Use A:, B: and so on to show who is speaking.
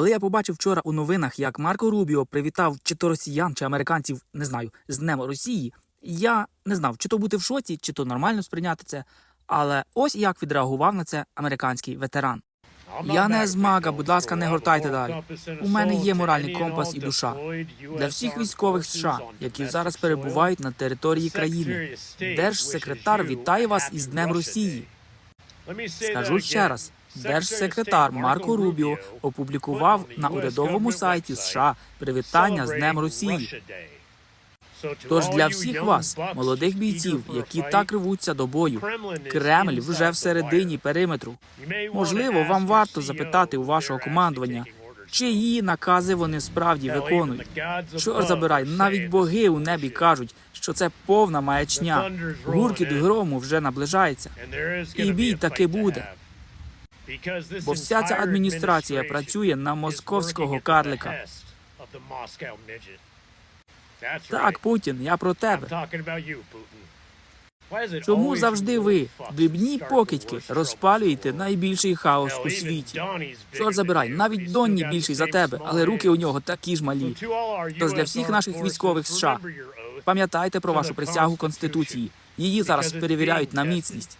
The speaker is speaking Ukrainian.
A: Коли я побачив вчора у новинах, як Марко Рубіо привітав чи то росіян, чи американців, не знаю, з Днем Росії, я не знав, чи то бути в шоці, чи то нормально сприйняти це. Але ось як відреагував на це американський ветеран.
B: Я не змага, будь ласка, не гортайте далі.
A: У мене є моральний компас і душа. Для всіх військових США, які зараз перебувають на території країни, держсекретар вітає вас із Днем Росії. Скажу ще раз. Держсекретар Марко Рубіо опублікував на урядовому сайті США привітання з Днем Росії. Тож для всіх вас, молодих бійців, які так рвуться до бою, Кремль вже всередині периметру.
B: Можливо, вам варто запитати у вашого командування,
A: чиї накази вони справді виконують. Чорт забирай, навіть боги у небі кажуть, що це повна маячня. Гуркіт грому вже наближається.
B: і бій таки буде.
A: Бо вся ця адміністрація працює на московського карлика. Так, Путін, я про тебе. Чому завжди ви, дрібні покидьки, розпалюєте найбільший хаос у світі? Чорт забирай, навіть Донні більший за тебе, але руки у нього такі ж малі.
B: Тож для всіх наших військових США
A: Пам'ятайте про вашу присягу Конституції. Її зараз перевіряють на міцність.